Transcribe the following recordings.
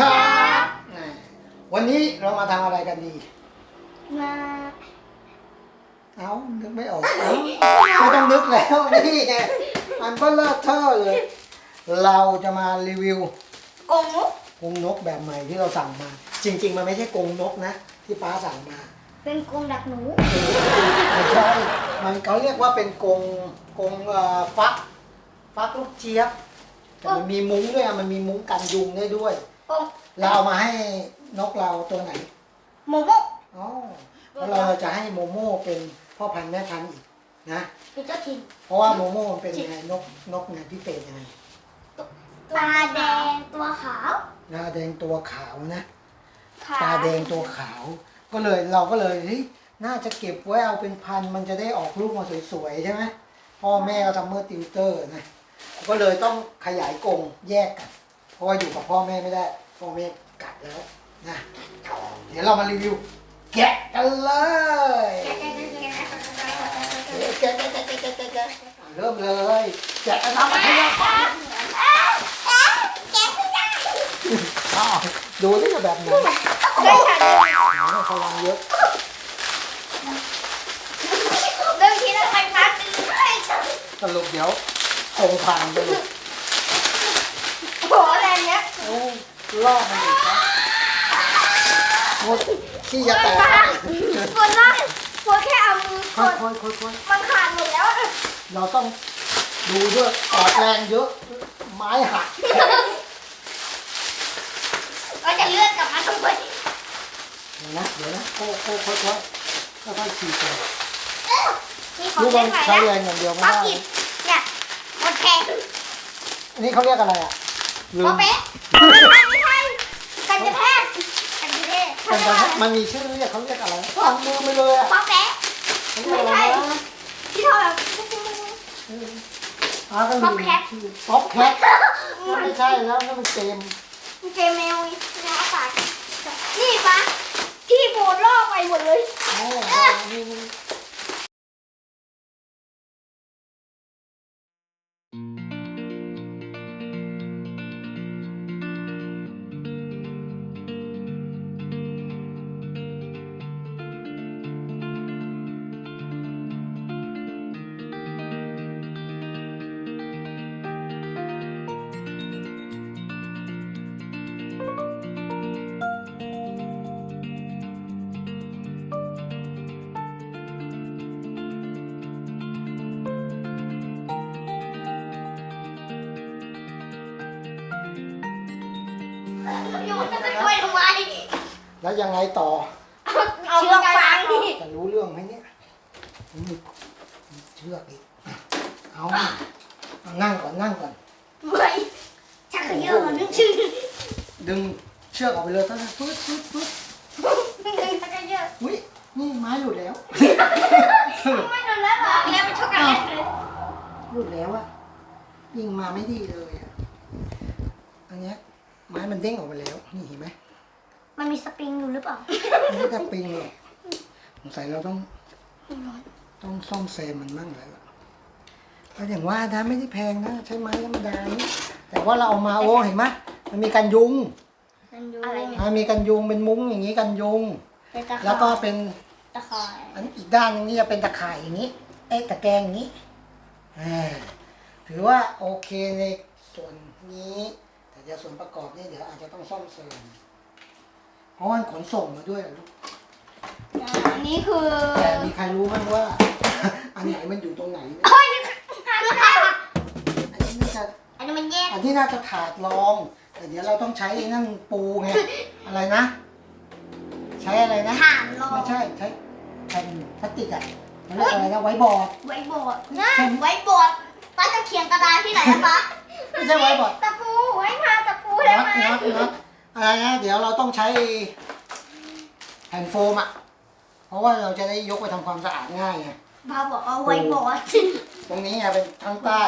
สวัสดีครับอ่าวันนี้เรามาทำอะไรกันดี มาเอ้านึกไม่ออกเอ้าไม่ต้องนึกแล้วนี่ไงอันเบลเลอร์เทอร์เลย เราจะมารีวิวกงมุกกรงนกแบบใหม่ที่เราสั่งมา จริง ๆ มันไม่ใช่กรงนกนะ ที่ป้าสั่งมาเป็นกรงดักหนู ไม่ใช่มันเขาเรียกว่าเป็นกรงกรงเอ่อฟัก ฟักลูกเจี๊ยบแต่มันมีมุ้งด้วยอะมันมีมุ้งกันยุงได้ด้วย กงเราเอามาให้นกเราตัวไหน โมโมกอ๋อแล้วเราจะให้โมโม่เป็นพ่อพันธุ์แม่พันธุ์อีกนะ เป็นเจ้าถิ่นเพราะว่าโมโม่มันเป็นยังไงนกนกเนี่ยพิเศษยังไงตาแดงตัวขาวตาแดงตัวขาวนะขาตาแดงตัวขาว ก็เลยเราก็เลยเฮ้ยน่าจะเก็บไว้เอาเป็นพันธุ์มันจะได้ออกลูกมาสวยๆใช่ไหมพ่อแม่ก็ทำเมื่อติวเตอร์นะ ก็เลยต้องขยายกรงแยกกันเพ ราะว่าอยู่กับพ่อแม่ไม่ได้ พ่อแม่กัดแล้วนะ เดี๋ยวเรามารีวิว แกะกันเลย แกะแกะแกะแกะแกะแกะเริ่มเลย แกะกันทำให้เราฟังอ้าวดูนี่แบบไหนได้ค่ะพลังเยอะเดินทีละไปพักนึงเลยสรุปเดี๋ยวคงพังไปเลย โหอะไรเนี้ย โอ้ลอกมันอีกครับหมดที่จะแตกปวดมากปวดแค่เอามือกค่อยดค่อยค่อยค่อยมันขาดหมดแล้วอะเราต้องดูด้วยออกแรงเยอะ ไม้หักก็จะเลื่อนกลับมาทุกคนเดี๋ยวนะเดี๋ยวนะโค่อยค่อยค่อยค่อยค่อยค่อยฉีดไปนี่ของรู้เล่ว่านใหม่ใช้แรนะงอย่างเดียวไม่ปักได้กิบเนี่ยหมดแพง อันนี้เขาเรียกอะไรอะ ลืโอมเป๊ะไม่ใช่ไม่ใช่กันกระแทกกันกระแทกมันจะมันมีชื่อเรียกเขาเรียกอะไรฟังมือไปเลยอะป๊อปแป๊ะเขาเรียกอะไรนะที่ทอแบบอ่าก็ป๊ลือปมแคทชื่อป๊อปแคทไม่ใช่แล้วนั่นมันเกมเจแมวนะปากนี่ปะที่โบนล่อไปหมดเลย อ๋อนี่นี่อยู่จะไปช่วยทำไมแล้วยังไงต่อ เอาเชือกฟางดิจะรู้เรื่องไหมเนี่ยมีมีเชือกอีกเอาเอานั่งก่อนนั่งก่อนเมื่อยชักเขยอะมันนึกชื่อดึงเชือกออกไปเลยตอนนั้นปึ๊ดปึ๊ดปึ๊ดไม่เคยชักเยอะอุ้ยนี่ไม้หลุดแล้วไม่โดนแล้วเหรอแล้วมันช็อกโกแลตเลยหลุดแล้วอะยิงมาไม่ดีเลยอะอันเนี้ย ไม้มันเด้งออกไปแล้ว นี่เห็นไหมมันมีสปริงอยู่หรือเปล่าไม่ได้ปิงหรอกสงสัยเราต้องต้องซ่อมแซมมันบ้างแล้วล่ะก็อย่างว่านะไม่ได้แพงนะใช้ไม้ธรรมดานี่แต่ว่าเราเอามาโอ้เห็นไหมมันมีกันยุงอะไรเนี่ยอ่ามีกันยุงเป็นมุ้งอย่างนี้กันยุง เป็นตะข่ายแล้วก็เป็นตะข่ายอันอีกด้านหนึงนี่จะเป็นตะข่ายอย่างนี้ เอ๊ะตะแกรงอย่างนี้อ่าถือว่าโอเคในส่วนนี้ แต่เดี๋ยวส่วนประกอบนี่เดี๋ยวอาจจะต้องซ่อมเสริมเพราะมันขนส่งมาด้วยเหรอลูกอันนี้คือแต่มีใครรู้บ้างว่า อันไหนมันอยู่ตรงไหนเนี่ยเฮ้ยหาดูค่ะอันนี้น่าจะอันนี้มันแยกอันที่น่าจะถาดรอง แต่เดี๋ยวเราต้องใช้ไอ้นั่นปูไงอะไรนะ ใช้อะไรนะฐานรองไม่ใช่ใช้แผ่นพลาสติกอะมันเรียกอะไรนะไว้บอร์ด ไว้บอร์ดนะไว้บอร์ดป้าจะเขียนกระดาษที่ไหนนะป้า ไม่ใช่ไว้บอร์ดตะปูไว้มาตะปูได้น็อตไหมน็อตน็อตอะไรนะเดี๋ยวเราต้องใช้แผ่นโฟมอะเพราะว่าเราจะได้ยกไปทำความสะอาดง่ายไงป้าบอกเอาไว้บอร์ดตรงนี้ไงเป็นทั้งใต้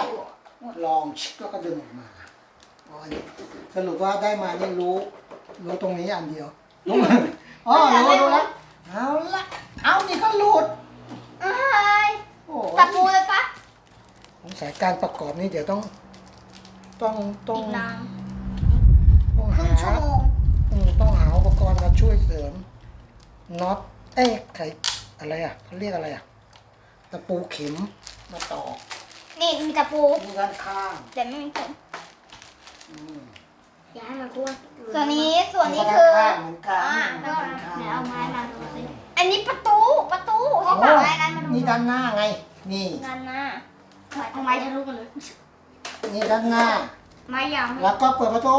ลองชิกแล้วก็ดึงออกมาอ๋ออันนี้สรุปว่าได้มาเนี่ยรู้รู้ตรงนี้อันเดียวรู้ไหมอ๋อรู้รู้แล้วเอาละเอานี่ก็หลุดเอ้ยโอ้ตะปูเลยปะสงสัยการประกอบนี่เดี๋ยวต้อง ต้องต้องต้องหาชต้องหาอุปกรณ์มาช่วยเสริมน็อตเอ๊ะไขอะไรอะเขาเรียกอะไรอะตะปูเข็มมาต่อนี่มีตะปูดูด้านข้างแต่ไม่มีเข็มอืมย่าให้มันร่วส่วนนี้ส่วนนี้คืออ๋อแาแล้วเอาไม้มาดูสิอันนี้ประตูประตูเขาบอกไว้นั้นมาดูนี่ด้านหน้าไง นี่ด้านหน้าเอาไม้ทะลุกันเลย นี่ด้านหน้า ไม้ยาวแล้วก็เปิดประตู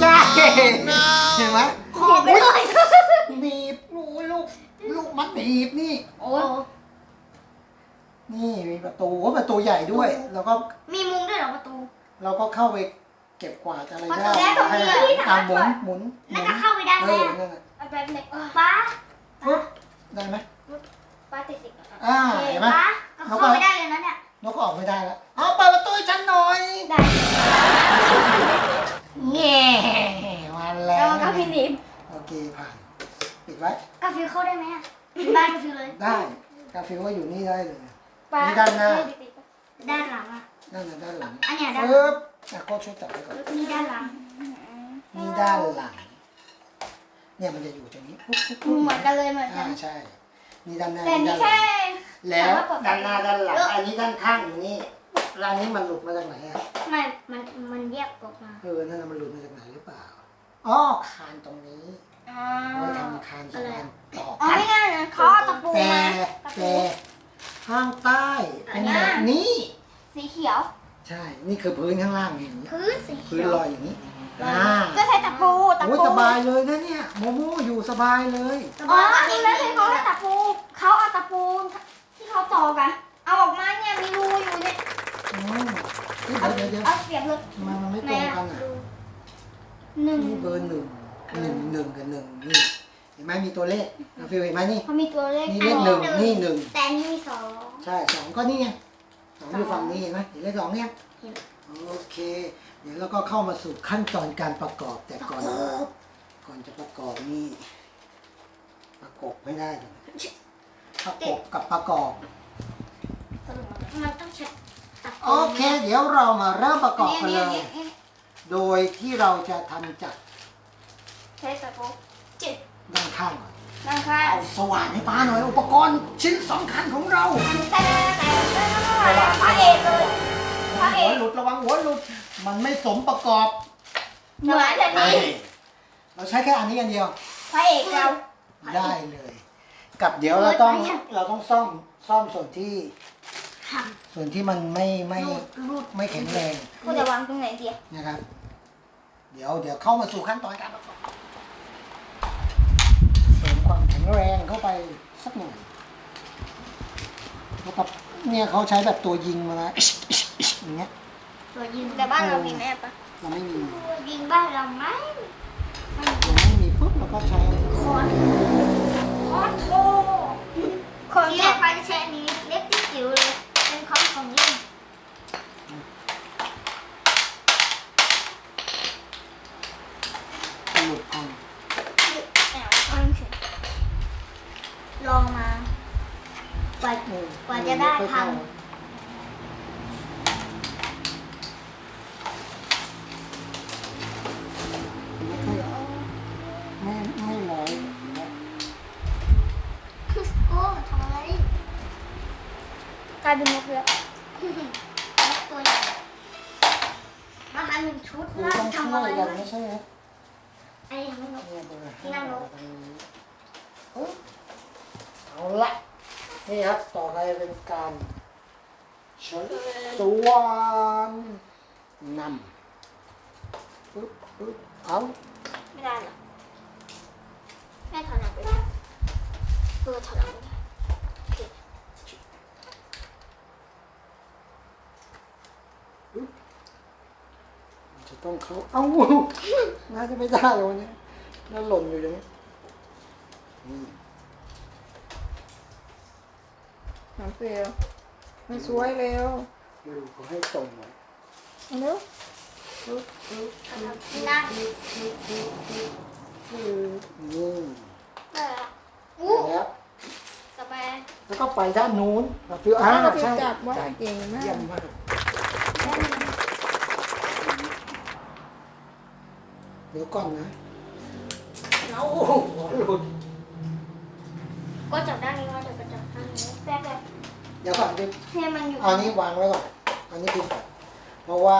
ใช่เห็นไหมขอไปเลยหนีบลูกลูกลูกมันหนีบนี่โอ้นี่มีประตูโอ้ประตูใหญ่ด้วย แล้วก็มีมุมด้วยเหรอประตู เราก็เข้าไปเก็บกวาดอะไรประตูได้แล้วตรงนี้ให้ที่สามารถอะหมุนหมุนหมุน่านจะเข้าไปได้เอไหมออะนั่นน่ะเอาไปเลยป้าปุ๊บได้ไหมป้าติดสิอ่าเห็นไหมป้าก็เข้าไม่ได้เลยนะเนี่ย นกก็ออกไม่ได้แล้วเอาเปิดประตูให้ฉันหน่อยได้แง่มาแล้แล้ววก็พี่นิมโอเคผ่านปิดไว้ กาฟิวเข้าได้ไหมอะได้กาฟิวเลย ได้ กาฟิวก็อยู่นี่ได้เลยป้านี่ด้านหน้า ด้านหลังอะ นั่นน่ะด้านหลังอันเนี้ยด้านหลังปึ๊บอะก็ช่วยจับไว้ก่อน นี่ด้านหลัง นี่ด้านหลัง เนี่ยมันจะอยู่ตรงนี้ปุ๊บปุ๊บปุ๊บเหมือนกันเลยเหมือนกัอ่าน ใช่ นี่ด้านหน้าแต่นี่ด้านหแค่ลังแล้วสามารถปลดด้านหน้าด้านหลังเอออัอันนี้ด้านข้างอยู่นี่แล้วอันนี้มันหลุดมาจากไหนอะมันมันมันแยกออกมาเออนั่นน่ะมันหลุดมาจากไหนหรือเปล่าอ๋อคานตรงนี้อ๋อเอาไว้ทำคานสะพานต่ออ๋อกันไม่ง่ายนะเขาเอาตะปูแต่มาตะปู แต่ข้างใต้เป็นแบบนี้ สีเขียว ใช่ นี่คือพื้นข้างล่างอย่างนี้พื้นสีเขีพื้นยวลอยอย่างนี้ อ่าก็ใช้ตะปูตะโอ้ยปูสบายเลยนะเนี่ยโมโมอยู่สบายเลยอ๋ออันนี้ไม่ใช่เขาให้ตะปูเขาเอาตะปูที่เขาตอกอะเอาออกมาเนี่ยมีรูอยู่เนี่ยอืมเฮ้ยเอาเดี๋ยวเดี๋ยวเอาเสียบเลยทำไมมันไม่ตแม่รงกันอะดูหนึ่งนี่เบอร์หนึ่งหนึ่งหนึ่งกับหนึ่งนี่เห็นไหมมีตัวเลขอะฟิวเห็นไหมนี่ เขามีตัวเลขนี่เลขหนึ่งนี่หนึ่งแต่อันนี้มีสองใช่สองก็นี่ไงสองอยู่ฝั่งนี้เห็นไหมเห็นเลขสองเนี่ยเห็น โอเค เดี๋ยวเราก็เข้ามาสู่ขั้นตอนการประกอบแต่ก่อนก่อนจะประกอบนี่ประกบไม่ได้เลยประกบกับประกอบ สรุปมันต้องใช้ตะปูโอเค เดี๋ยวเรามาเริ่มประกอบกันเลยนี่นี่นี่โดยที่เราจะทำจากใช้ตะปูจิตด้านข้างก่อนด้านข้างเอาสว่านให้ป้าหน่อยอุปกรณ์ชิ้นสำคัญของเราแต่แต่แต่พร หัวกหลุดระวังหัวหลุด มันไม่สมประกอบเหมือนแต่เฮ้นี้ยเราใช้แค่อันนี้อันเดียวพระเอกเราได้เลย กับเดี๋ยวเราต้องเราต้องซ่อมซ่อมส่วนที่หักส่วนที่มันไม่ไม่รูดไม่แข็งแรงกูจะวางตรงไหนดีอะนะครับ เดี๋ยวเดี๋ยวเข้ามาสู่ขั้นตอนการประกอบเสริมความแข็งแรงเข้าไปสักหน่อยแล้วกับเนี่ยเขาใช้แบบตัวยิงมานะอย่างเงี้ย ตัวยิงแต่บ้านเรามีไหมอะปะเราไม่มีตัวยิงบ้านเราไหมเราไม่มีปุ๊บเราก็ใช้คอนคอนโทคอนแรกไปจะใช้อันนี้เล็กที่จิ๋วเลย เป็นคอนของเล่นหลุดออกแอบคอนเฉยลองมากว่าเออกว่าจะได้ม่ค่อยทำ เข้าไม่ค่อยไม่ไม่ร้อย โอ้ทำอะไรกลายเป็นนกแล้วตัวใหญ่มาทำหนึ่งชุด คือ แล้ว ต้อง ทำ ช่ อะ ว ไร ยกัน วะ ไม่ใช่ไหม ไอ้ยังไม่นก เนี่ยเบอร์ นี่นั่งลง ตรงนี้ปึ๊บเอาละนี่ครับต่อไปเป็นการเชิญสวานนำปึ๊บปึ๊บ เอาไม่ได้หรอแม่ถอดหนังไปได้เออถอดหนังไม่ได้โอเคจะต้องเขาเอ้าน่าจะไม่ได้เลยวันนี้แล้วหล่นอยู่อย่างนี้นี่น้ำเปรี้ยวมันสวยเร็วดูเขาให้ตรงไว้เร็วปึ๊บปึ๊บ นั่งนี่อู้แล้วต่อไปแล้วก็ไปด้านนู้นกับฟิวอ่าเราไปใช่จับว่าใช่เก่งมาก เยี่ยมมากเดี๋ยวก่อนนะเนาะเอาหัวหลุดก็จับด้านนี้มาเดี๋ยวก็จับด้านนี้แป๊บแบบเดี๋ยวก่อนดี๋ยวให้มันอยู่อันนี้วางไว้ก่อนอันนี้คือก่อนเพราะว่า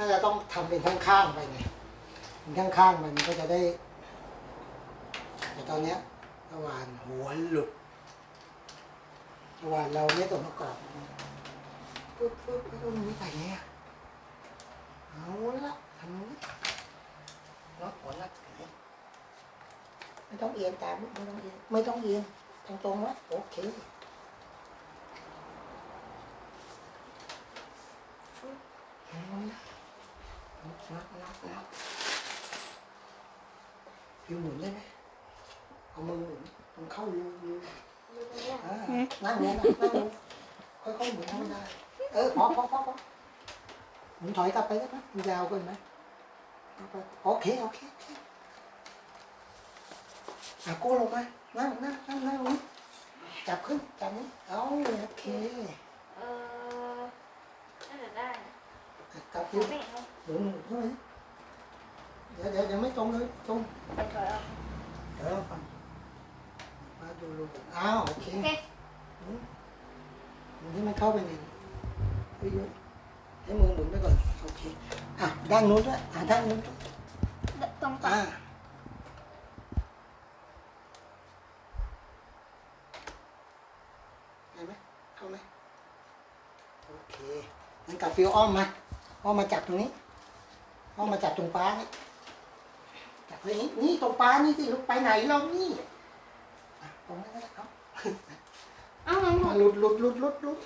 น่าจะต้องทำเป็นข้างๆไปไงเป็นข้างๆไปมันก็จะได้ แต่ตอนเนี้ยระหว่างหัวหลุดระหว่างเราไม่ตัวประกอบปึ๊บปึ๊บแล้วตรงนี้ใส่ไงอะเอาละทำนี้ล็อกหัวนัดไหนไม่ต้องเอียงตามไม่ต้องเอียงไม่ต้องเอียงตรงๆว้โอเค นับนับนับฟิวหมุนได้ไหมเอามือหมุนมันเข้ารูรูอ่านั่งเนี้ยนะนั่งลงค่อยๆหมุนให้มันได้เออพอพอพอพอหมุนถอยกลับไปได้ไหมมันยาวเกินไหมโอเคโอเคโอเคอะโก้ลงมานั่งนั่งนั่งนั่งจับขึ้นจับนี้เอาโอเค เออน่าจะได้กลับฟิวไม่เอาหมุนหมุนเข้าไปเดี๋ยวเดี๋ยวยังไม่ตรงเลยตรงไปถอยออกเดี๋ยวเราฟังมาดูรูอ้น หมุนที่มันเข้าไปในเฮ้ยให้มือหมุนไปก่อนโอเคอะด้านนู้นด้วยอะด้านนู้นด้วยตรงต่ออ่าได้ไหมเข้าไหมโอเคงั้นกับฟิวอ้อมมาอ้อมมาจับตรงนี้ อ้อมมาจับตรงป้านี่จับไว้นี่นี่ตรงป้านี่สิลูกไปไหนเรานี่อะตรงนั้นก็ได้ครับเอ้ามันหมอะดหลุดหลุดหลุดหลุดหลุด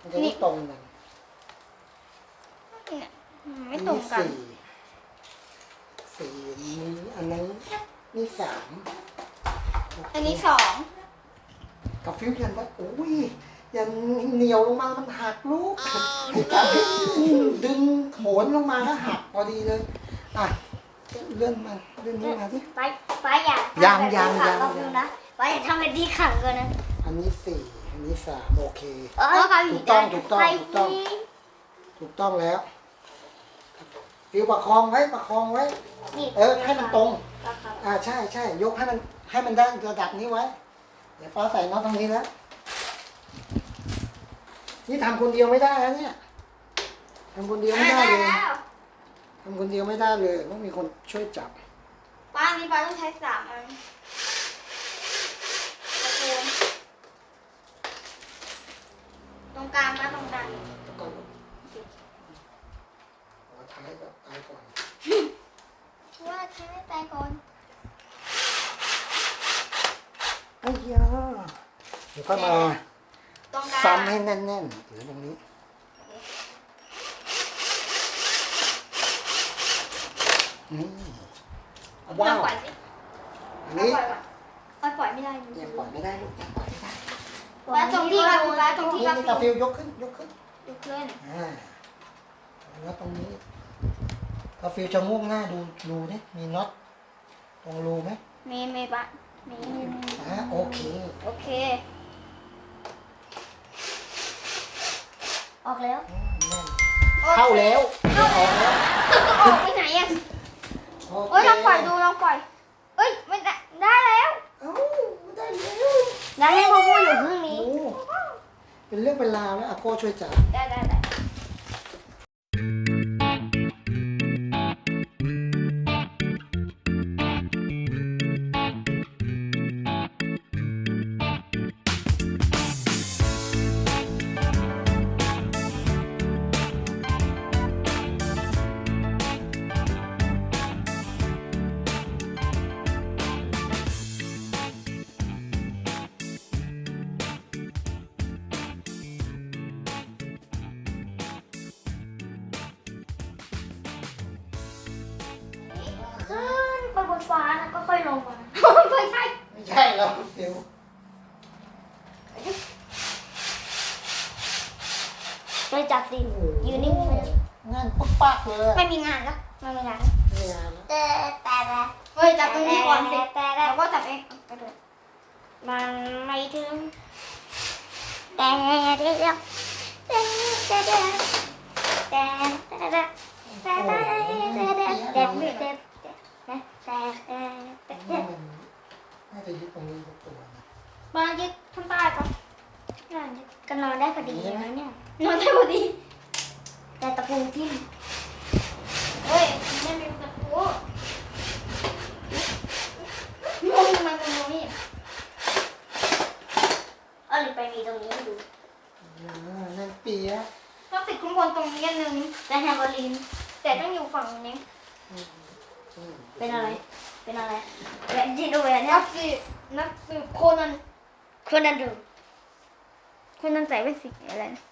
มันจะได้ตรงกันเนี่ยไม่ตรงกันสี่สี่นี้อันนั้นนี่สามอันนี้สองกับฟิวยันว่าโอ้ยยันเหนียวลงมามันหักลูกให้กับดึงโหนลงมาแล้วหักพอดีเลยอะเลื่อนมาเลื่อนนี้มาสิไปไปอย่ายังทำแบบยังนี้ขัยังก็ฟิวนะไปอย่าทำแบบนี้ขังกันนะอันนี้สี่อั นนี้สามโอเค เออเขาถูกต้องถูกต้องถูกต้อง ถูกต้องแล้วฟิวประคองไว้ประคองไว้ นี่เออให้มันตรง ครับครับอ่าใช่ใช่ยกให้มันให้มันได้ระดับนี้ไว้ เดี๋ยวฟ้าใส่น็อตตรงนี้แล้ว นี่ทำคนเดียวไม่ได้แล้วเนี่ยทำคนเดียวไม่ได้ได้เลยแล้วทำคนเดียวไม่ได้เลยต้องมีคนช่วยจับ ป้านี่ป้าต้องใช้สามอันตะโกน ตรงกลางป้าตรงกลางแล้วก็หัวท้ายกับตายก่อนว่าใช้ไม่ตายก่อนไอ้ยาเดี๋ยวก็มาตรงกลางซ้ำให้แน่นๆถือตรงนี้นี่ว้าว ปล่อยสิอันนี้ออนปล่อยปล่อยไม่ได้ยังปล่อยไม่ได้ลูกยังปล่อยไม่ได้ ป้าตรงที่ป้าป้าตรงที่นี่ป้านี่กาฟิลยกขึ้นยกขึ้นยกขึ้นอ่าแล้วตรงนี้กาฟิลจะง่วงหน้าดูรูนี่มีน็อตตรงรูไหมมีมีป้ามีอ่าโอเคโอเค ออกแล้วแน่นเข้าแล้วออกแล้วออกไปไหนอะโอ้ยลองปล่อยดูลองปล่อยเอ้ยไม่ได้ได้แล้วเอ้าได้แล้ว ได้ให้พ่อพูดอยู่ข้างนี้โอ้เป็นเรื่องเป็นราวแล้วอาโก้ช่วยจับ ได้ได้ ฟ้านะก็ค่อยลงมา ไม่ใช่ไม่ใช่แล้วฟิวไปจับสิยืนนิ่งงานปุ๊กปักเลยๆไม่มีงานแล้วไม่มีงานไม่งานแล้วแต่แต่เฮ้ยจับตรงนี้ก่อนสิแต่แล้วก็จับเองไปเลยมันไม่ถึง แต่เดี๋ยวแต่แต่แต่แต่แต่แต่แต่แต่แต่แต่ น่าจะยึดตรงนี้ทุกตัวนะมายึดข้างใต้ก่อนก็นอนได้พอดีนะเนี่ย นอนได้พอดี แต่ตะปูทิ่มเฮ้ยไม่มีตะปูงงทำไมมันงงนี่เอาหรือไปมีตรงนี้ดูนั่นเปียะต้องติดข้างบนตรงนี้อันนึงแต่แฮมเบอร์ลิน แต่ต้องอยู่ฝั่งนี้ เป็นอะไร เป็นอะไรเป็นที่ดูเนี่ยนักสืบนักสืบโคนันโคนันดูโคนันใส่เป็นสีอะไรนะ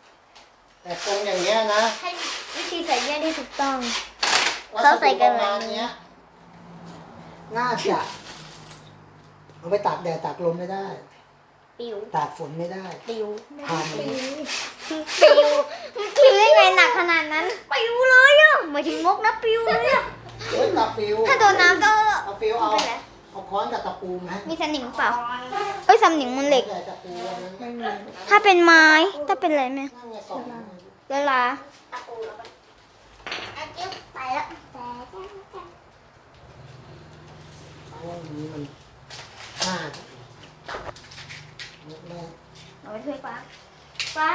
แต่ตรงอย่างเงี้ยนะให้วิธีใส่แยกได้ถูกต้องวัสเขาใส่ดุกัปนระแบบมาณนี้เนี้ยน่าจะเอาไปตากแดดตากลมไม่ได้ ปิว ตากฝนไม่ได้ ปิวทานเลยปิวปิวได้ไงหนักขนาดนั้น ปิวเลยอะหมายถึงงกนะปิวเลยอะ เฮ้ยตาฟิวถ้าโดนน้ำก็เอาฟิวเอาไม่เป็นไรเอาค้อนกับตะปูไหมมีสนิมเปล่าเอ้ยสนิมมันเหล็ก แต่ตะปูอันนั้นถ้าเป็นไม้ ถ้าเป็นอะไรไหมนั่นไงสอง เวลาตะปูแล้วกันไปแล้วเพราะว่าอันนี้มันน่าจะแม่ เอาไปช่วยป้า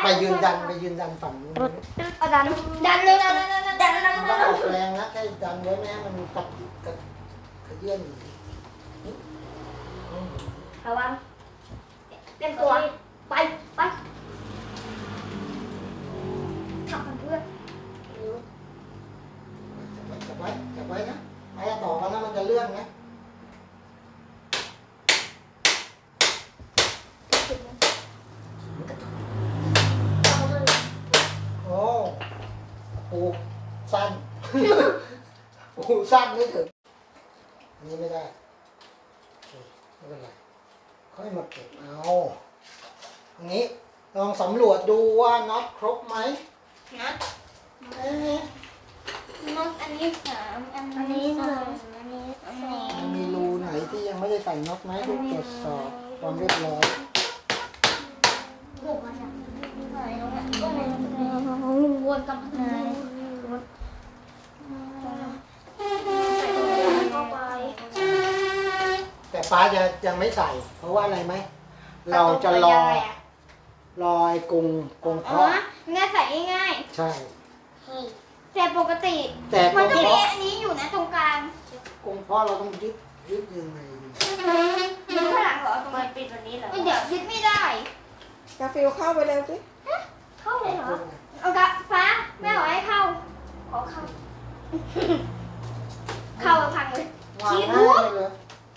ไปยืนดันไปยืนดันฝั่งนู้นเอาดันดันเลยดันดันดันดันดันมันต้องออกแรงนะแค่ดันไว้แม่ให้มันกระกระกระเยื่อนอยู่อืมระวังเตรียมตัวไปไปทำมันเพื่อน จับไว้จับไว้นะไอ้ต่อกันนะมันจะเลื่อนนะโอ้ปูสั้น ปูสั้นไม่ถึงอันนี้ไม่ได้โอเคไม่เป็นไรค่อยมาเก็บเอาอันนี้ลองสำรวจดูว่าน็ อตครบไหมนะเอ๊ะนกอันนี้สามอันนี้สองอันนี้สองมันมีรูไหนที่ยังไม่ได้ใส่น็อตไหมลูกตรวจสอบความเรียบร้อยหกมาจากไหนตรงนี้ก็เลยวนกลับมาวนเข้าไปแต่ป้าจะยังไม่ใส่ เพราะว่าอะไรไหม เราจะรอ รอไอ้กรงกรงอ๋อเพาะง่ายใส่ง่ายใช่ ๆแต่ปกติ แต่กมัรนงก็มีเพาะอันนี้อยู่นะตรงกลางกรงเพาะเราต้องยึดยึดยังไงดียึดข้างหลังเหรอตรงนี้ปิดวันนี้เหรอเดี๋ยวยึดไม่ได้ กาฟิลเข้าไปแล้วสิเข้าเลยเหรอ เอากะฟ้าแม่บอกให้เข้า ขอเข้า เข้าแล้วพังเลย วางง่ายเลย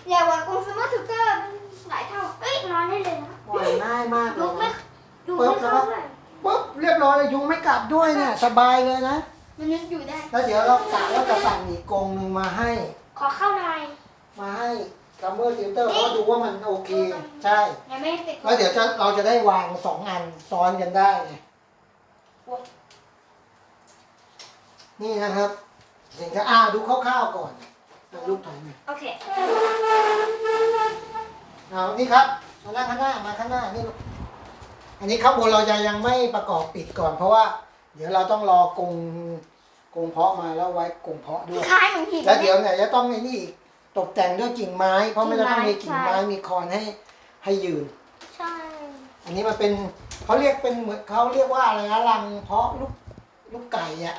อย่าวางกรงสมาร์ททูเกอร์มันหลายเท่า เอ้ยนอนได้เลยนะวางง่ายมากเลลุยกไม่นะอยู่ไม่เข้าเลยปุ๊บเรียบร้อยเลยยุงไม่กัดด้วยเนี่ยสบายเลยนะ มันยังอยู่ได้ แล้วเดี๋ยวเรากะว่าจะสั่งอีกกรงหนึ่งมาให้ ขอเข้าหน่อยมาให้กัมเบอร์ติวเตอร์เพราะดูว่ามันโอเค ใช่ยังไม่ติดแล้วเดี๋ยวจะเราจะได้วางสองอันซ้อนกันได้ไงนี่นะครับสิ่งที่อ่าดูคร่าวๆก่อนอะลูกถอยมาโอเคเอานี่ครับมานั่งข้างหน้ามาข้างหน้านี่ลูก อันนี้ข้างบนเราจะยังไม่ประกอบปิดก่อน เพราะว่า เดี๋ยวเราต้องรอกรงกรงเพาะมาแล้วไว้กรงเพาะด้วย คล้ายเหมือนหินแล้วเดี๋ยวเนี่ยจะต้องไอ้นี่อีกตกแต่งด้วยกิ่งไม้ เพราะมันจะต้องมีกิ่กิ่งงไม้ไม้มีคอนให้ให้ยืน ใช่ อันนี้มันเป็นเขาเรียกเป็นเหมือนเขาเรียกว่าอะไรนะรังเพาะลูกลูกไก่อะ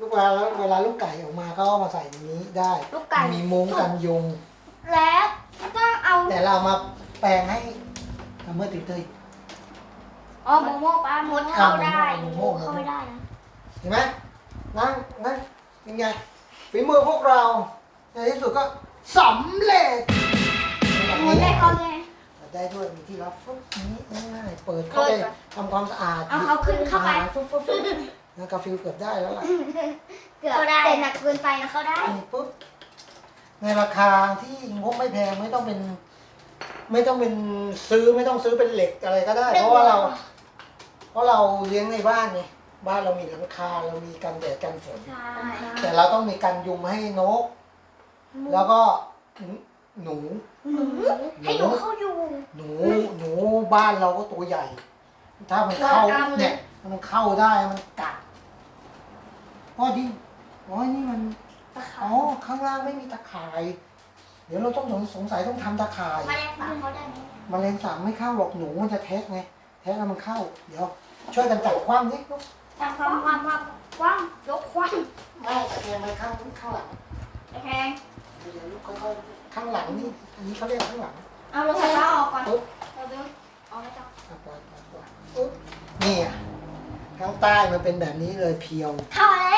ลูกเวลาเวลาลูกไก่ออกมาเขาเอามาใส่ในนี้ได้ลูกไก่มีมุ้งกันยุง แล้วต้องเอาแต่เรามาแปลงให้ทำเมื่อติดเตย อ๋อโมโม่ปลาหมดเข้าได้โมโม่เข้าไม่ได้นะเห็นไหมนั่งนั่งยังไงฝีมือพวกเราในที่สุดก็สำเร็จหมุนได้เข้าเลยได้ด้วยมีที่รับฟึ๊บนี้ง่ายๆเปิดเข้าไปทำความสะอาดเอาเขาขึ้นเข้าไปฟึ๊บฟึ๊บฟึ๊บแล้วกาฟิลเกือบได้แล้วล่ะเกือบแต่หนักเกินไปนะเข้าได้นี่ปุ๊บในราคาที่งบไม่แพงไม่ต้องเป็น ไม่ต้องเป็นซื้อไม่ต้องซื้อเป็นเหล็กอะไรก็ได้ เพราะว่าเราเพ ราะเราเลี้ยงในบ้านไงบ้านเรามีหลังคาเรามีกันแดดกันฝน ใช่แต่เราต้องมีกันยุงให้นก แล้วก็หนู หนูให้หนูเข้าอยู่หนูหนูบ้านเราก็ตัวใหญ่ ถ้ามันเข้าเรากำเลยเนี่ยมันเข้าได้มันกัดพ่อดิอ๋อนี่มันอ๋อข้างล่างไม่มีตะข่าย เดี๋ยวเราต้องสงสงสัยต้องทำตะข่ายมาเรียนสามเขาได้ไหมแมลงสาบไม่เข้าหรอกหนูมันจะแทะไงแทะแล้วมันเข้า เดี๋ยว ช่วยกันจับคว่ำนิดลูกทำความความความคว่ำยกคว่ไม่ตะแคงไปข้างข้างหลังำตะแคงเดี๋ยวลูกค่อยๆข้างหลังนี่อันนี้เขาเรียกข้างหลังเอารถไฟฟ้าออกก่อนปุ๊บเราดึงออกไม่ต้องอะปล่อยปล่อยปล่อยปุ๊บนี่อะข้างใต้มันเป็นแบบนี้เลยเพียวเข้าอะไร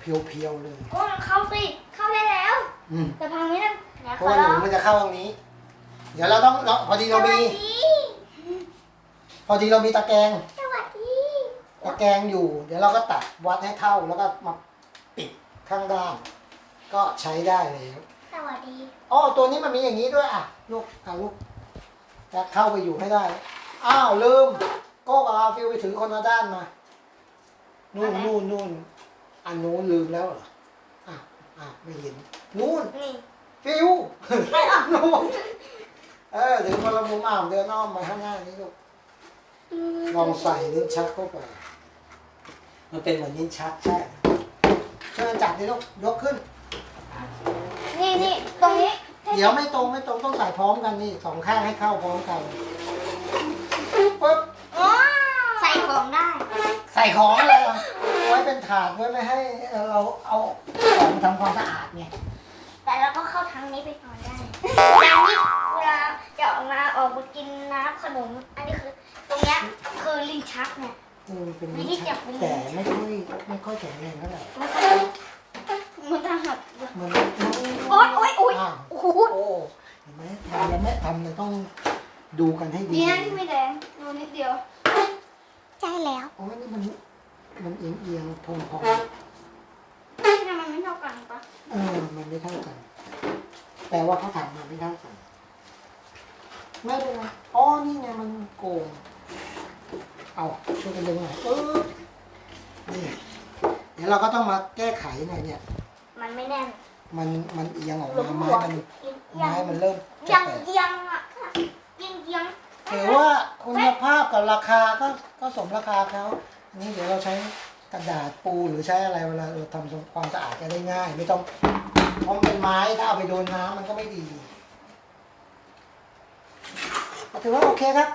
เพียวเพียวๆเลย โอ้เข้าสิเข้าได้แล้วอืมแต่พังนี้นะเนี่ยเพขราะอว่าหร้นูองมันจะเข้าตรงนี้ เดี๋ยวเราต้องเราพอดีเรามีพอดีเรามีตะแกรงสวัสดี ตะแกรงอยู่ เดี๋ยวเราก็ตัดวัดให้เท่าแล้วก็มาปิดข้างด้าน ก็ใช้ได้แล้วสวัสดีอ๋อตัวนี้มันมีอย่างนี้ด้วยอะลูกอะลูกจะเข้าไปอยู่ให้ได้ อ้าวลืมโก้กับอาฟิวไปถือคนละด้านมา นู่นนู่นนู่นอันนู้นลืมแล้วเหรออะอะไม่เห็นนู่นนี่ฟิวนู่นเออถือคนละมุมอ่าวเดินอ้อมมาข้างหน้านี้ลูกลองใส่ลิ้นชักเข้าไป มันเป็นเหมือนลิ้นชักใช่ช่วยกันจับดิลูกยกขึ้น นี่นี่ตรงนี้เดี๋ยวไม่ตรงไม่ตรงต้องใส่พร้อมกันนี่สองข้างให้เข้าพร้อมกันปุ๊บอ๋อใส่ของได้ ใส่ของอะไรอะไว้เป็นถาดไว้ไม่ให้เอ่อเราเอาของทำความสะอาดไงแต่เราก็เข้าทางนี้ไปก่อนได้อย่างนี้เวลาจะออกมาออกมากินน้ำขนม อันนี้คือ ตรงเนี้ยคือลิ้นชักเนี่ย อืมเป็นไม่ลิ้นได้ชักจับมือแต่ไม่ค่อยไม่ค่อยแข็งแรงเท่าไหร่มันก็มันจะหักมันโอ๊ยโอ๊ยโอ๊ยอ้าวโอ้โหโอ้เห็นไหมทำแล้วแม่ทำมันต้องดูกันให้ดีดีนะที่ไม่แดงดูนิดเดียวใช่แล้วโอ้ยนี่มันมันเอียงเอียงๆพองพองที่ทำไมไม่เท่ากันปะเออมันไม่เท่ากัน แปลว่าเขาทำมาไม่เท่ากันไม่เป็นไรอ๋อนี่ไงมันโกง เอาช่วยกันดึงหน่อยปึ๊บนี่เดี๋ยวเราก็ต้องมาแก้ไขหน่อยเนี่ย มันไม่แน่นมันมันเอียงออกหลวมามไม้หัวมันเอียงไม้มันเริ่มจะยังแตกเอียงอะเอียงเอียงถือว่าคุณภาพกับราคาก็ก็สมราคาเขาอันนี้เดี๋ยวเราใช้กระดาษปูหรือใช้อะไรเวลาเราทำความสะอาดจะได้ง่าย ไม่ต้องเพราะมันเป็นไม้ถ้าเอาไปโดนน้ำมันก็ไม่ดีก็ถือว่าโอเคครับ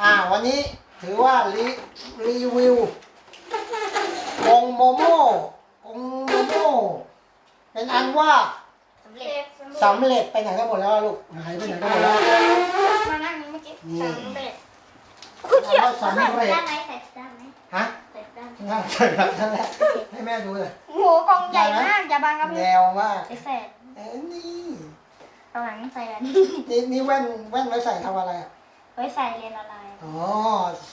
อ่าวันนี้ถือว่ารีรีวิวองโมโมองโมโมเป็นอันว่าสำเร็จสำเร็จไปไหนกันหมดแล้วอะลูกหายไปไหนกันหมดแล้วมานั่งนี้เมื่อกี้นี่สำเร็จคำว่าสำใส่เร็จได้ไหมใส่ได้ไหมฮะใส่ได้นั่นใช่ครับนั่นแหละให้แม่ดูเลยโหกองใหญ่มากอย่าบังครับแนพี่วมากไอ้แสนเอ้ยนี่เอาหลังใส่อันนี่นี่แว่นแว่นไว้ใส่ทำอะไรอะ ไว้ใส่เรียนอะไรอ๋อ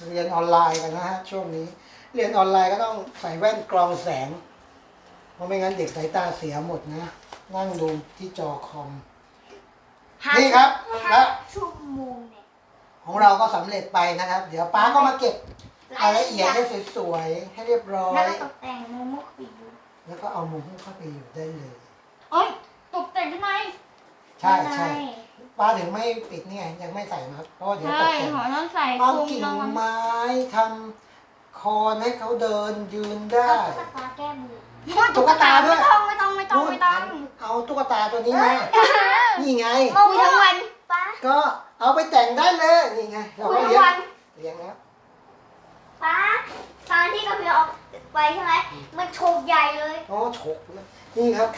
เรียนออนไลน์กันนะฮะช่วงนี้ เรียนออนไลน์ก็ต้องใส่แว่นกรองแสง เพราะไม่งั้นเด็กสายตาเสียหมดนะ นั่งดูที่จอคอม นี่ครับห้าและ ชั่วโมงเนี่ยของเราก็สำเร็จไปนะครับ เดี๋ยวป้าก็มาเก็บรายละเอียดให้สวยๆให้เรียบร้อแล้วย ก็ตกแต่งโมโมคิวแล้วก็เอามุมเข้าไปอยู่ได้เลยเอ้ยตกแต่งข้างในใช่ใช่ ป้าถึงไม่ปิดนี่ไงยังไม่ใส่นะครับเพราะว่าเดี๋ยวตใช่กแต่งหอต้องใส่เอาคุมกิ่งนอนไม้ทำคอนให้เขาเดินยืนได้ตุ๊กตาแก้มือตุ๊กตาด้วยไม่ต้องไม่ต้องไม่ต้องไม่ต้องเอาตุ๊กตาตัวนี้มานี่ไง คุยทั้งวันป้าก็เอาไปแต่งได้เลยนี่ไงเราคุยก็ทั้งเลี้ยวังนเลี้ยงแล้วป้าตอนที่กระเพียวออกไปใช่ไหมมันโฉกใหญ่เลย อ๋อฉกเลยนี่ครับ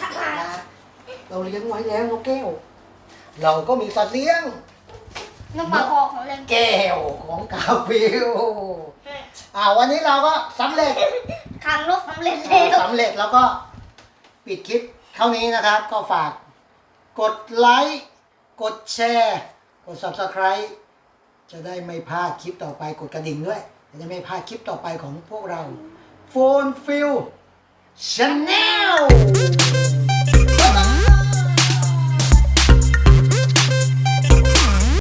เราเลี้ยงไว้แล้วนกแก้ว เราก็มีสัตว์เลี้ยง น้ำปลาคอของเล่นแก้วของกาฟิวอ่าวันนี้เราก็สำเร็จคางลูกสำเร็จแล้วสำเร็จแล้วก็ปิดคลิปเท่านี้นะครับ ก็ฝากกดไลค์ กดแชร์ กด subscribe จะได้ไม่พลาดคลิปต่อไปกดกระดิ่งด้วย จะได้ไม่พลาดคลิปต่อไปของพวกเรา Phone f i l Channel